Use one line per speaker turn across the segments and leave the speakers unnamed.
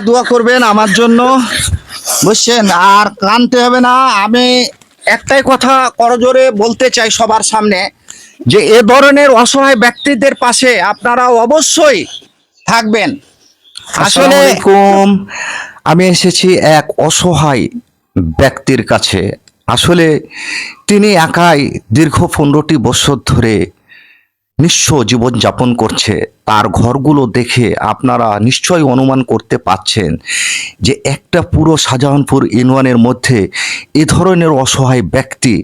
দোয়া করবেন আমার জন্য। বুঝছেন? আর কানতে হবে না। আমি একটাই কথা করজোরে বলতে চাই সবার সামনে যে, এ ধরনের অসহায় ব্যক্তিদের পাশে আপনারা অবশ্যই থাকবেন। আসলে
আমি এসেছি এক অসহায় ব্যক্তির কাছে। আসলে তিনি একাই দীর্ঘ পনেরোটি বছর ধরে নিঃস্ব জীবনযাপন করছে। তার ঘরগুলো দেখে আপনারা নিশ্চয়ই অনুমান করতে পাচ্ছেন যে একটা পুরো শাহজাহানপুর ইউনিয়নের মধ্যে এ ধরনের অসহায় ব্যক্তি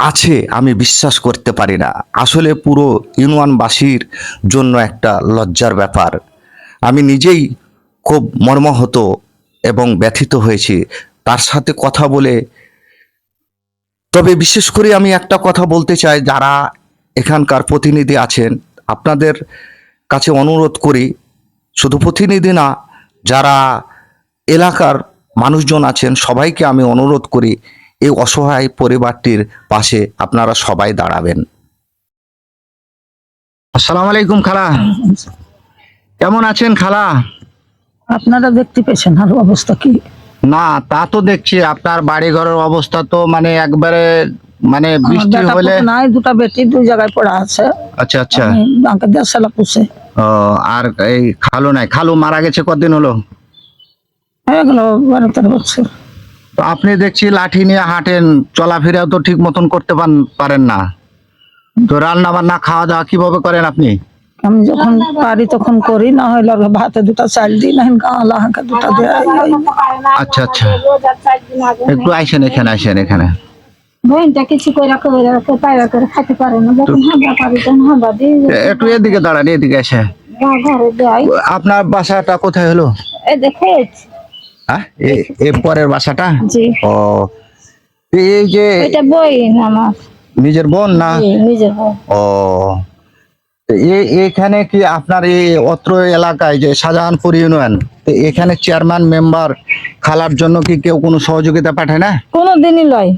আছে আমি বিশ্বাস করতে পারি না। আসলে পুরো ইউনিয়নবাসীর জন্য একটা লজ্জার ব্যাপার। আমি নিজেই খুব মর্মাহত এবং ব্যথিত হয়েছি। তার সাথে কথা বলে তবে বিশেষ করে আমি একটা কথা বলতে চাই, যারা এখানকার প্রতিনিধি আছেন। আপনাদের কাছে অনুরোধ করি শুধু প্রতিনিধি না যারা এলাকার মানুষজন আছেন সবাইকে আমি অনুরোধ করি এই অসহায় পরিবারটির পাশে আপনারা সবাই দাঁড়াবেন।
আসসালামু আলাইকুম খালা। কেমন আছেন খালা?
আপনারা দেখতে পেয়েছেন আর অবস্থা কি?
না তা তো দেখছি। আপনার বাড়ি ঘরের অবস্থা তো মানে একবারে মানে বৃষ্টি হলে
নাই দুটা বেটি দুই জায়গায় পড়া আছে।
আচ্ছা আচ্ছা।
আমাকে দেড় সালা পুষে।
ও আর এই খালু নাই। খালু মারা গেছে কতদিন হলো?
হয়ে গেল বারো তেরো বছর।
তো আপনি দেখছি লাঠি নিয়ে হাঁটেন চলাফেরাও তো ঠিক মতন করতে পারেন না। তো রান্না বান্না খাওয়া দাওয়া কীভাবে করেন আপনি?
আমি যখন পারি তখন করি না হইলে আর ভাতে দুটা চাল দিই না গাঁলা হাঁকে দুটা দেয়।
আচ্ছা আচ্ছা। একটু আইসেন এখানে আইসেন এখানে।
কিছু করে করে পায়রা করে খাইতে পারে না। যখন হাঁবা পারি তখন হাঁবা দিই
একটু এদিকে দাঁড়ান এদিকে এসে। আপনার বাসাটা কোথায় হলো?
দেখে
হ্যাঁ এ- পরের বাসাটা?
জি।
ও এই যে
এটা বই আমার
নিজের বোন না?
নিজের
ও এখানে কি আপনার এই অত্র এলাকায় যে শাহজাহানপুর ইউনিয়ন এখানে চেয়ারম্যান মেম্বার খালার জন্য কি কেউ কোনো সহযোগিতা পাঠায় না?
কোনোদিনই লয়।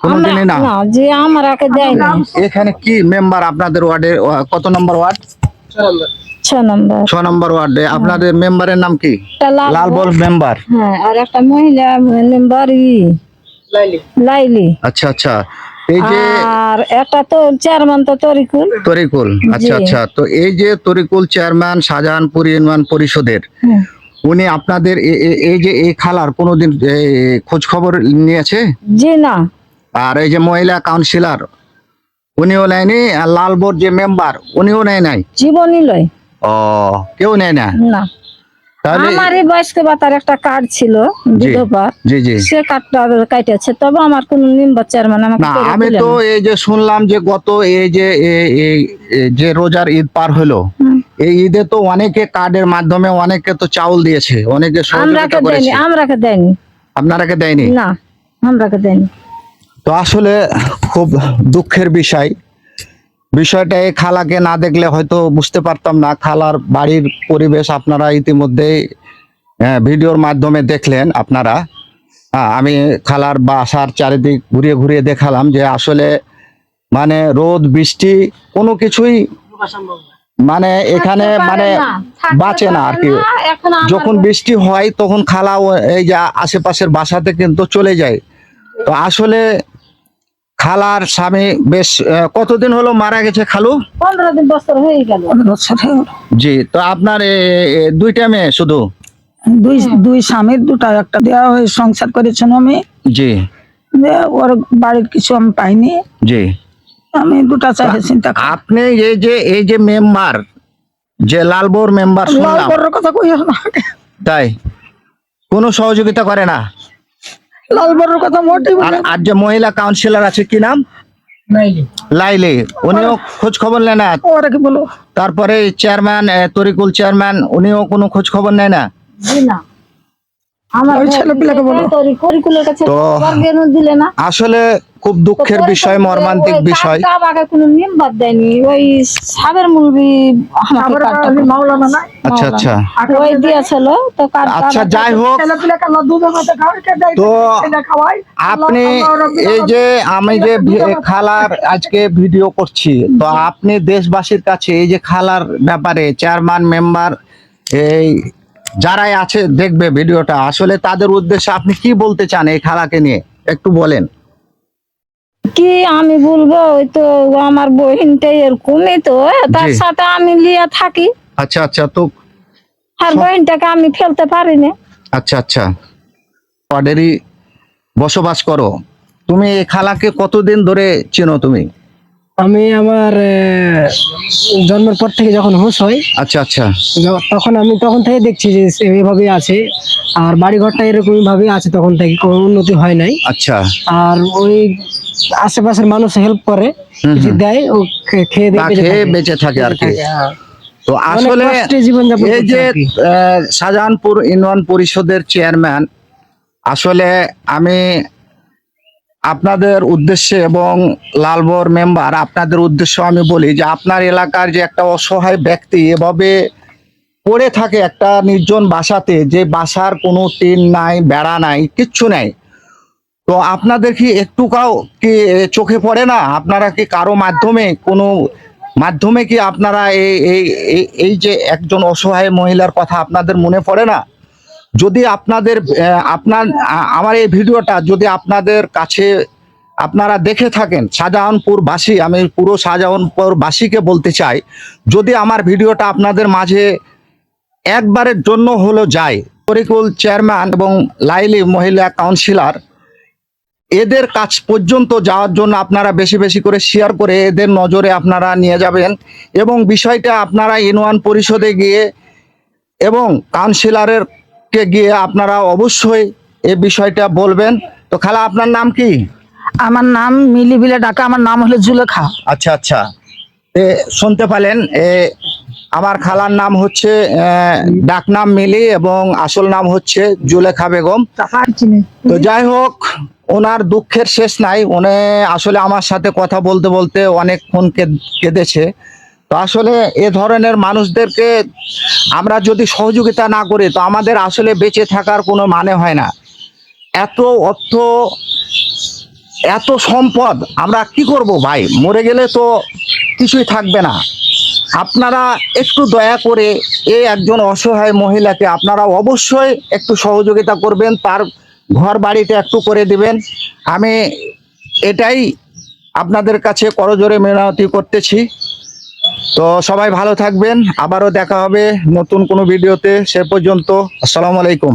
কোনোদিনই না?
না যে আমার দেয় না
এখানে কি মেম্বার আপনাদের ওয়ার্ডে কত নম্বর ওয়ার্ড?
ছ নম্বর।
ছ নম্বর ওয়ার্ডে আপনাদের মেম্বারের নাম কি?
লাল
লালবল মেম্বার
হ্যাঁ আর একটা মহিলা মেম্বার ই। লাইলি।
আচ্ছা আচ্ছা। এই যে
আর একটা তো চেয়ারম্যান তো তরিকুল।
তরিকুল। আচ্ছা আচ্ছা। তো এই যে তরিকুল চেয়ারম্যান শাহজাহানপুর ইউনিয়ন পরিষদের উনি আপনাদের এই যে এই খালার কোনোদিন এ, খোঁজ খবর নিয়েছে?
জি না।
আর এই যে মহিলা কাউন্সিলর উনিও নেয়নি আর লালবোর যে মেম্বার উনিও নেয় নাই?
জীবনই লয়।
ও কেউ নেয় না?
না। আমার এই বয়স্ক ভাতার একটা কার্ড ছিল বিধবা।
জি জি।
সে কার্ডটা কাটেছে তবে আমার কোন মেম্বার চেয়ারম্যান আমাকে
আমি তো এই যে শুনলাম যে গত এই যে এই- যে রোজার ঈদ পার হলো এই ঈদে তো অনেকে কার্ডের মাধ্যমে অনেকে তো চাউল দিয়েছে অনেকে
আমরাকে
সহযোগিতা
দেয়নি
করেছে।
আমরাকে দেয়নি।
আপনারাকে দেয়নি?
না আমরাকে দেয়নি।
তো আসলে খুব দুঃখের বিষয়। বিষয়টা এই খালাকে না দেখলে হয়তো বুঝতে পারতাম না। খালার বাড়ির পরিবেশ আপনারা ইতিমধ্যেই আহ, ভিডিওর মাধ্যমে দেখলেন আপনারা। আমি খালার বাসার চারিদিক ঘুরিয়ে ঘুরিয়ে দেখালাম যে আসলে মানে রোদ বৃষ্টি কোনো কিছুই মানে এখানে মানে বাঁচে না আর কি। যখন বৃষ্টি হয় তখন খালা এই যে আশেপাশের বাসাতে কিন্তু চলে যায়। তো আসলে খালার স্বামী বেশ কতদিন হলো মারা গেছে খালু?
পনেরো দিন বছর হয়ে গেল।
হয়ে।
জি তো আপনার দুইটা মেয়ে শুধু?
দুই দুই স্বামীর দুটা একটা দেওয়া হয়ে সংসার করেছেন আমি।
জি।
ওর বাড়ির কিছু আমি পাইনি।
জি।
আমি দুটা চাইলে চিন্তা
আপনি এই যে এই যে মেম্বার যে লালবোর মেম্বার শুনলাম।
কথা কই না।
তাই? কোনো সহযোগিতা করে না?
কথা মোটেই
আর আর যে মহিলা কাউন্সিলর আছে কি নাম? লাইলি। উনিও খোঁজ খবর নেয় না?
ওরা কি বলো?
তারপরে চেয়ারম্যান তরিকুল চেয়ারম্যান উনিও কোনো খোঁজ খবর নেয় না?
না। আমার
ওই ছেলেপিলাকে বলো।
করিকুলের কাছে দিলে না?
আসলে খুব দুঃখের বিষয় মর্মান্তিক বিষয়।
কার্ডটা আমাকে কোনো মেম্বার দেয়নি। ওই সাবের মুরবি আমাকে কার্ডটা
মাওলানা না?
আচ্ছা আচ্ছা।
ওই দিয়েছিল তো
আচ্ছা যাই হোক। তো আপনি এই যে আমি যে খালার আজকে ভিডিও করছি তো আপনি দেশবাসীর কাছে এই যে খালার ব্যাপারে চেয়ারম্যান মেম্বার এই যারাই আছে দেখবে ভিডিওটা। আসলে তাদের উদ্দেশ্যে আপনি কি বলতে চান এই খালাকে নিয়ে? একটু বলেন।
কি আমি বলব? ওই তো আমার বহিনটাই এরকমই তো তার সাথে আমি লিয়ে থাকি।
আচ্ছা আচ্ছা তো
আর বহিনটাকে আমি ফেলতে পারি না।
আচ্ছা আচ্ছা। ওয়ার্ডেরই বসবাস করো। তুমি এই খালাকে কতদিন ধরে চেনো তুমি?
আমি আমার জন্মের পর থেকে যখন হুঁশ হয়
আচ্ছা আচ্ছা।
তখন আমি তখন থেকে দেখছি যে এইভাবে আছে। আর বাড়ি ঘরটা এরকম ভাবে আছে তখন থেকে কোনো উন্নতি হয় নাই।
আচ্ছা।
আর ওই আশেপাশের মানুষ হেল্প করে কিছু দেয় ও খেয়ে দিয়ে বেঁচে
খেয়ে
থাকে।
বেঁচে থাকে আর কি
হ্যাঁ।
তো আসলে এই যে শাহজাহানপুর ইউনিয়ন পরিষদের চেয়ারম্যান আসলে আমি আপনাদের উদ্দেশ্যে এবং লালবর মেম্বার আপনাদের উদ্দেশ্যে আমি বলি যে আপনার এলাকার যে একটা অসহায় ব্যক্তি এভাবে পড়ে থাকে একটা নির্জন বাসাতে যে বাসার কোনো টিন নাই বেড়া নাই কিচ্ছু নাই তো আপনাদের কি একটুকাও কি চোখে পড়ে না? আপনারা কি কারও মাধ্যমে, কোনো মাধ্যমে কি আপনারা এই এই, এই- এই যে একজন অসহায় মহিলার কথা আপনাদের মনে পড়ে না? যদি আপনাদের আপনার আমার এই ভিডিওটা যদি আপনাদের কাছে আপনারা দেখে থাকেন শাহজাহানপুর বাসী আমি পুরো শাহজাহানপুর বাসীকে বলতে চাই, যদি আমার ভিডিওটা আপনাদের মাঝে একবারের জন্য হলো যায় পরিকুল চেয়ারম্যান এবং লাইলি মহিলা কাউন্সিলর এদের কাছ পর্যন্ত যাওয়ার জন্য আপনারা বেশি বেশি করে শেয়ার করে এদের নজরে আপনারা নিয়ে যাবেন। এবং বিষয়টা আপনারা ইউনিয়ন পরিষদে গিয়ে এবং কাউন্সিলরের কে গিয়ে আপনারা অবশ্যই এই বিষয়টা বলবেন। তো খালা আপনার নাম কি?
আমার নাম মিলি বিলে ডাকা আমার নাম হলো জুলেখা।
আচ্ছা আচ্ছা। এ শুনতে পালেন এ আমার খালার নাম হচ্ছে ডাকনাম মিলি এবং আসল নাম হচ্ছে জুলেখা বেগম। তো যাই হোক ওনার দুঃখের শেষ নাই। উনি আসলে আমার সাথে কথা বলতে বলতে অনেকক্ষণ কেঁদেছে। তো আসলে এ ধরনের মানুষদেরকে আমরা যদি সহযোগিতা না করি, তো আমাদের আসলে বেঁচে থাকার কোনো মানে হয় না। এত অর্থ, এত সম্পদ আমরা কি করব ভাই? মরে গেলে তো কিছুই থাকবে না। আপনারা একটু দয়া করে এই একজন অসহায় মহিলাকে আপনারা অবশ্যই একটু সহযোগিতা করবেন। তার ঘর বাড়িটা একটু করে দিবেন। আমি এটাই আপনাদের কাছে করজোরে মেরামতি করতেছি। তো সবাই ভালো থাকবেন। আবারও দেখা হবে নতুন কোনো ভিডিওতে। সে পর্যন্ত আসসালামু আলাইকুম।